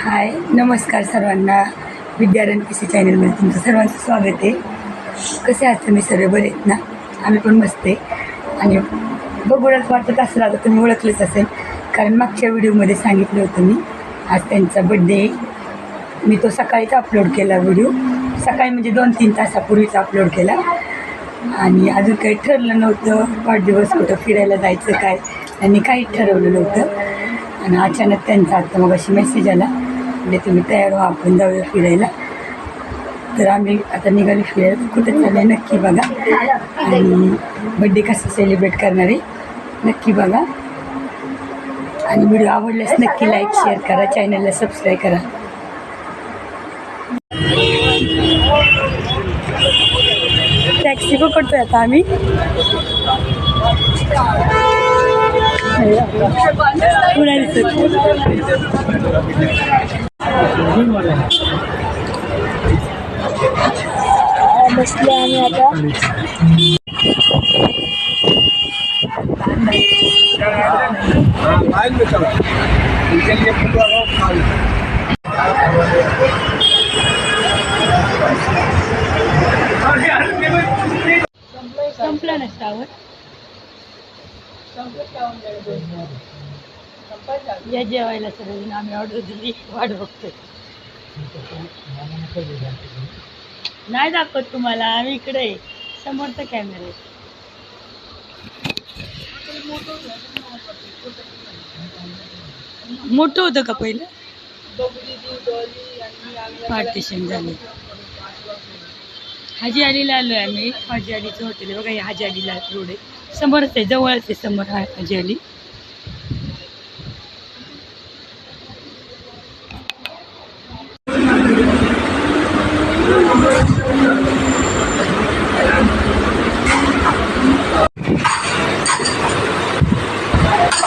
हाय. नमस्कार सर्वांना. Vidyaranya P C चॅनलमध्ये तुमचं सर्वांचं स्वागत आहे. कसे आहात तुम्ही सर्व बरे आहेत ना? आम्ही पण मस्त आहे. आणि बघूनच वाटत असेल आता तुम्ही ओळखलंच असेल. कारण मागच्या व्हिडिओमध्ये सांगितलं होतं मी आज त्यांचा बड्डे मी तो सकाळीच अपलोड केला व्हिडिओ. सकाळी म्हणजे दोन तीन तासापूर्वीच अपलोड केला. आणि अजून काही ठरलं नव्हतं वाढदिवस कुठं फिरायला जायचं काय त्यांनी काहीच ठरवलं नव्हतं. आणि अचानक त्यांचा आता मग अशी मेसेज आला. म्हणजे तुम्ही तयार व्हा आपण जाऊया फिरायला. तर आम्ही आता निघालो फिरायला. कुठं चालले नक्की बघा. आणि बड्डे कसं सेलिब्रेट करणार आहे नक्की बघा. आणि व्हिडिओ आवडल्यास नक्की लाईक शेअर करा. चॅनलला सबस्क्राईब करा. टॅक्सी पकडतोय आता आम्ही. पुन्हा दिसत बसले आम्ही आता संपला नसता आवड. या जेवायला सर्वजण आम्ही ऑर्डर दिली वाट बघतोय. नाही दाखवत तुम्हाला आम्ही इकडे समोरचा कॅमेरा आहे. मोठं होतं का पहिलं? पार्टिशन झाले. हाजी अलीला आलो आहे आम्ही. हाजी अलीचं हॉटेल बघा हे हाजी अलीला रोड आहे. समोरच आहे जवळच आहे समोर हाजी अली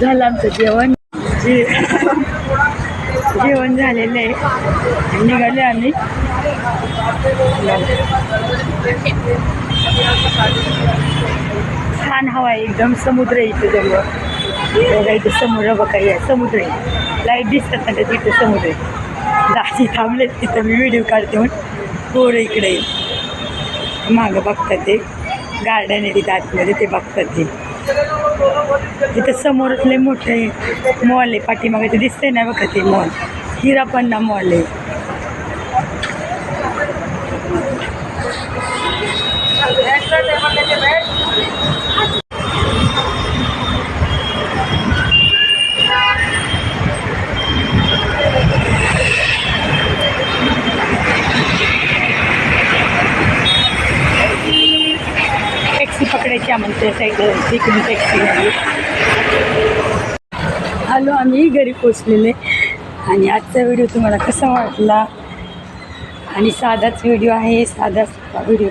झालं आमचं जेवण. जे. जेवण झालेलं आहे. निघाले आम्ही. छान हवा आहे एकदम समुद्र इथे इथं जवळ. बघा इथे समुद्र बघा या समुद्र आहे. लाइट दिसतात ना त्याच्या तिथं समुद्र आहे. दाजी थांबलेत तिथं मी व्हिडिओ काढते म्हणून. पोरं इकडे मागं बघतात ते. गार्डन आहे तिथं आतमध्ये ते बघतात ते. इथं समोरच मोठे मॉल आहे पाठीमागे ते दिसतंय ना बघा ते मॉल हिरापन्ना मॉल आहे. टॅक्सी पकडायची आम्हाला साईडला तिकडून टॅक्सी झाली आलो आम्ही घरी पोचलेले आणि आजचा व्हिडिओ तुम्हाला कसा वाटला? आणि साधाच व्हिडिओ आहे साधाच व्हिडिओ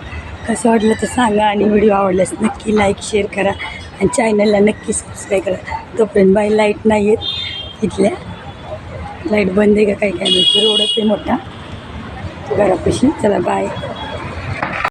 कसा वाटलं तर सांगा. आणि व्हिडिओ आवडल्यास नक्की लाईक शेअर करा. आणि चॅनलला नक्की सबस्क्राईब करा. तोपर्यंत बाय लाइट नाही आहेत इथल्या लाइट बंद आहे का काय काय माहिती. रोडच आहे मोठा. घरापाशी. चला बाय